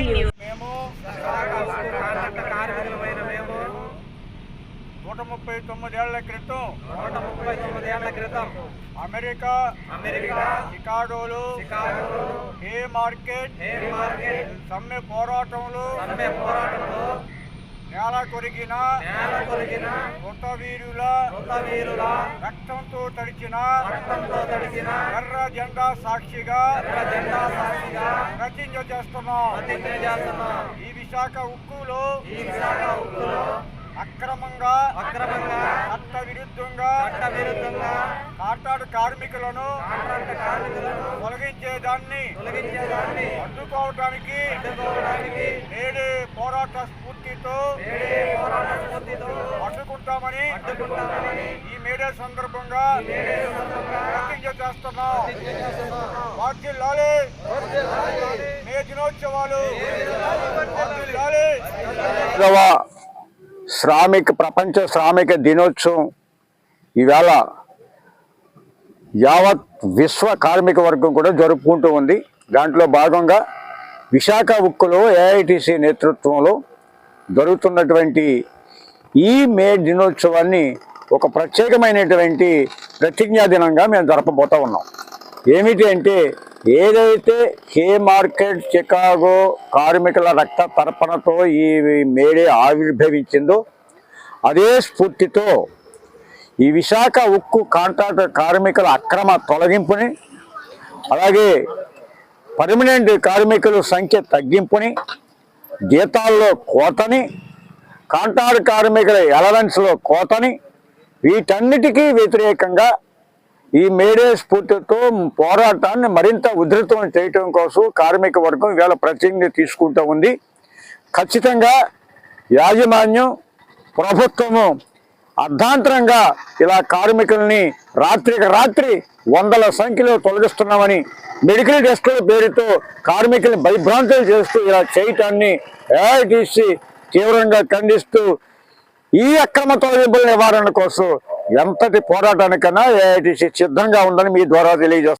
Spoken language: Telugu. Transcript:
మేము మేము నూట ముప్పై తొమ్మిదేళ్ళ క్రితం నూట ముప్పై తొమ్మిదేళ్ళ క్రితం అమెరికా అమెరికా చికాగోలు చికాగోలు ఏ మార్కెట్ ఏ మార్కెట్ సమ్మె పోరాటంలో సమ్మె పోరాటంలో నేల కొరిగిన నేల కొరిగిన కొత్త వీరుల కొత్త వీరుల రక్తంతో తడిచిన రక్తంతో తడిచిన ఎర్ర జెండా సాక్షిగా ఎర్ర జెండా సాక్షిగా ప్రతిజ్ఞ చేస్తున్నాం ప్రతిజ్ఞ చేస్తున్నాం ఈ విశాఖ ఉక్కులో ఈ విశాఖ ఉక్కులో అక్రమంగా అక్రమంగా చట్ట విరుద్ధంగా చట్ట విరుద్ధంగా కాంట్రాక్ట్ కార్మికులను కాంట్రాక్ట్ కార్మికులను తొలగించేదాన్ని. తొలగించేదాన్ని. అడ్డుకోవడానికి అడ్డుకోవడానికి నేడే పోరాట స్ఫూర్తితో అడ్డుకుంటామని ఈ మేడే సందర్భంగా మేడే సందర్భంగా ప్రతిజ్ఞ చేస్తున్నాం. వార్జిల్లాలి మే దినోత్సవాలు. వార్జిల్లాలి ఐదవ శ్రామిక ప్రపంచ శ్రామిక దినోత్సవం. ఈవేళ యావత్ విశ్వ కార్మిక వర్గం కూడా జరుపుకుంటూ ఉంది. దాంట్లో భాగంగా విశాఖ ఉక్కులో ఏఐటిసి నేతృత్వంలో జరుగుతున్నటువంటి ఈ మే దినోత్సవాన్ని ఒక ప్రత్యేకమైనటువంటి ప్రతిజ్ఞా దినంగా మేము జరపబోతూ ఉన్నాం. ఏమిటి అంటే ఏదైతే హే మార్కెట్ చికాగో కార్మికుల రక్త తర్పణతో ఈ మేడే ఆవిర్భవించిందో అదే స్ఫూర్తితో ఈ విశాఖ ఉక్కు కాంట్రాక్ట్ కార్మికుల అక్రమ తొలగింపుని అలాగే పర్మనెంట్ కార్మికుల సంఖ్య తగ్గింపుని జీతాల్లో కోతని కాంట్రాక్ట్ కార్మికుల ఎలవెన్స్లో కోతని వీటన్నిటికీ వ్యతిరేకంగా ఈ మేడే స్ఫూర్తితో పోరాటాన్ని మరింత ఉధృతం చేయటం కోసం కార్మిక వర్గం ఇవాళ ప్రతిజ్ఞ తీసుకుంటూ ఉంది. ఖచ్చితంగా యాజమాన్యం ప్రభుత్వము అర్ధాంతరంగా ఇలా కార్మికుల్ని రాత్రికి రాత్రి వందల సంఖ్యలో తొలగిస్తున్నామని మెడికల్ టెస్టుల పేరుతో కార్మికుల్ని భయభ్రాంతులు చేస్తూ ఇలా చేయటాన్ని ఏఐటీసీ తీవ్రంగా ఖండిస్తూ ఈ అక్రమ తొలగింపుల నివారణ కోసం ఎంతటి పోరాటానికైనా ఏఐటీసీ సిద్ధంగా ఉందని మీ ద్వారా తెలియజేస్తారు